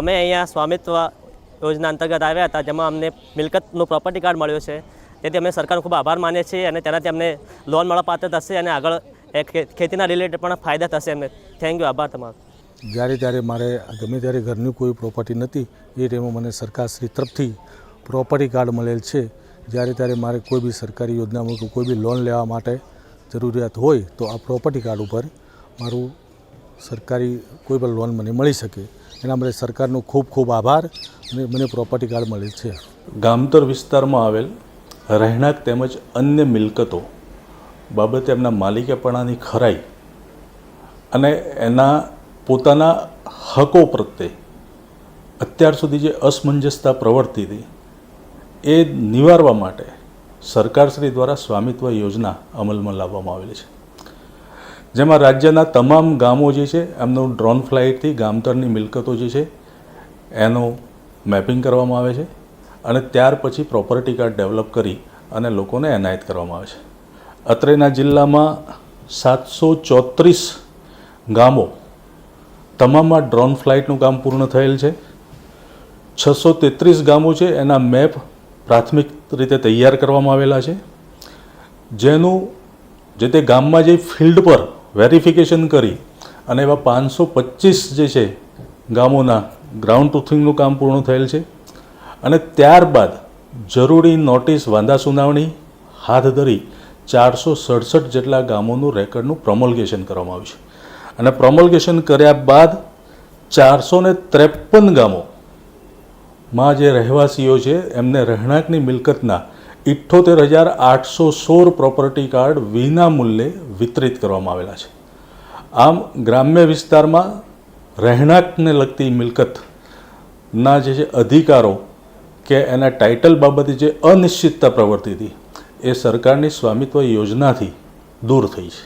અમે અહીંયા સ્વામિત્વ યોજના અંતર્ગત આવ્યા હતા, જેમાં અમને મિલકતનું પ્રોપર્ટી કાર્ડ મળ્યું છે. તેથી અમે સરકારનો ખૂબ આભાર માનીએ છીએ અને તેનાથી અમને લોન મળવાપાત્ર થશે અને આગળ ખેતીના રિલેટેડ પણ ફાયદા થશે અમને થેન્ક યુ આભાર તમારો. જ્યારે ત્યારે મારે, ગમે ત્યારે ઘરની કોઈ પ્રોપર્ટી નથી, એ ટાઈમે મને સરકારશ્રી તરફથી પ્રોપર્ટી કાર્ડ મળેલ છે. જ્યારે ત્યારે મારે કોઈ બી સરકારી યોજનામાં કોઈ બી લોન લેવા માટે જરૂરિયાત હોય, તો આ પ્રોપર્ટી કાર્ડ ઉપર મારું સરકારી કોઈ પણ લોન મને મળી શકે. એના માટે સરકારનો ખૂબ ખૂબ આભાર અને મને પ્રોપર્ટી કાર્ડ મળેલ છે. ગામતર વિસ્તારમાં આવેલ રહેણાંક તેમજ અન્ય મિલકતો બાબતે એમના માલિકેપણાની ખરાઈ અને એના પોતાના હકો પ્રત્યે અત્યાર સુધી જે અસમંજસતા પ્રવર્તી હતી, એ નિવારવા માટે સરકારશ્રી દ્વારા સ્વામિત્વ યોજના અમલમાં લાવવામાં આવેલી છે. જેમાં રાજ્યના તમામ ગામો જે છે, એમનું ડ્રોન ફ્લાઇટથી ગામતરની મિલકતો જે છે, એનું મેપિંગ કરવામાં આવે છે અને ત્યાર પછી પ્રોપર્ટી કાર્ડ ડેવલપ કરી અને લોકોને એનાયત કરવામાં આવે છે. અત્રેના જિલ્લામાં સાતસો ચોત્રીસ ગામો તમામમાં ડ્રોન ફ્લાઇટનું કામ પૂર્ણ થયેલ છે. છસો તેત્રીસ ગામો છે, એના મેપ પ્રાથમિક રીતે તૈયાર કરવામાં આવેલા છે. જેનું, જે તે ગામમાં જે ફિલ્ડ પર વેરિફિકેશન કરી અને એવા પાંચસો પચીસ જે છે ગામોના ગ્રાઉન્ડ ટ્રુથિંગનું કામ પૂર્ણ થયેલ છે. અને ત્યારબાદ જરૂરી નોટિસ વાંધા સુનાવણી, હાથ ધરી ચારસો સડસઠ જેટલા ગામોનું રેકર્ડનું પ્રમોલ્ગેશન કરવામાં આવ્યું છે. અને પ્રમોલ્ગેશન કર્યા બાદ ચારસો ને ત્રેપન ગામોમાં જે રહેવાસીઓ છે એમને રહેણાંકની મિલકતના ઇઠ્ઠોતેર હજાર આઠસો સોળ પ્રોપર્ટી કાર્ડ વિના મૂલ્યે વિતરિત કરવામાં આવેલા છે. આમ ગ્રામ્ય વિસ્તારમાં રહેણાંકને લગતી મિલકતના જે છે અધિકારો કે એના ટાઇટલ બાબતે જે અનિશ્ચિતતા પ્રવર્તી હતી, એ સરકારની સ્વામિત્વ યોજનાથી દૂર થઈ છે.